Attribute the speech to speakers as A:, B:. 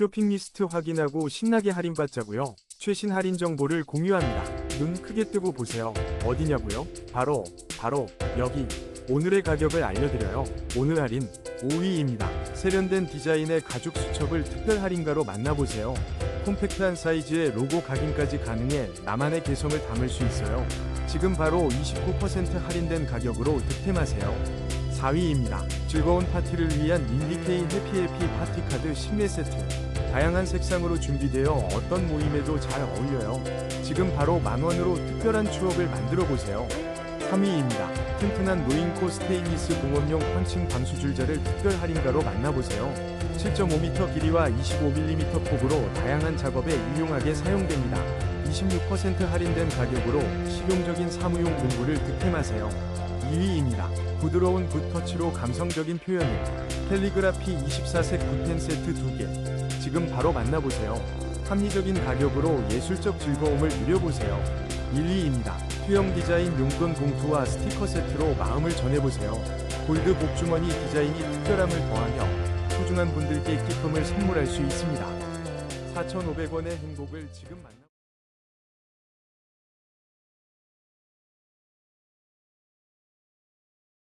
A: 쇼핑 리스트 확인하고 신나게 할인받자고요. 최신 할인 정보를 공유합니다. 눈 크게 뜨고 보세요. 어디냐고요? 바로 바로 여기. 오늘의 가격을 알려드려요. 오늘 할인 5위입니다. 세련된 디자인의 가죽 수첩을 특별 할인가로 만나보세요. 콤팩트한 사이즈에 로고 각인까지 가능해 나만의 개성을 담을 수 있어요. 지금 바로 29% 할인된 가격으로 득템하세요. 4위입니다. 즐거운 파티를 위한 인디케이 해피해피 파티카드 10매 세트. 다양한 색상으로 준비되어 어떤 모임에도 잘 어울려요. 지금 바로 만원으로 특별한 추억을 만들어 보세요. 3위입니다. 튼튼한 노인코 스테인리스 공업용 펀칭 방수줄자를 특별 할인가로 만나보세요. 7.5m 길이와 25mm 폭으로 다양한 작업에 유용하게 사용됩니다. 26% 할인된 가격으로 실용적인 사무용 공구를 득템하세요. 2위입니다. 부드러운 굿터치로 감성적인 표현을 캘리그라피 24색 굿펜 세트 2개 지금 바로 만나보세요. 합리적인 가격으로 예술적 즐거움을 누려보세요. 1위입니다. 투영 디자인 용돈 봉투와 스티커 세트로 마음을 전해보세요. 골드 복주머니 디자인이 특별함을 더하며 소중한 분들께 기쁨을 선물할 수 있습니다. 4,500원의 행복을 지금 만나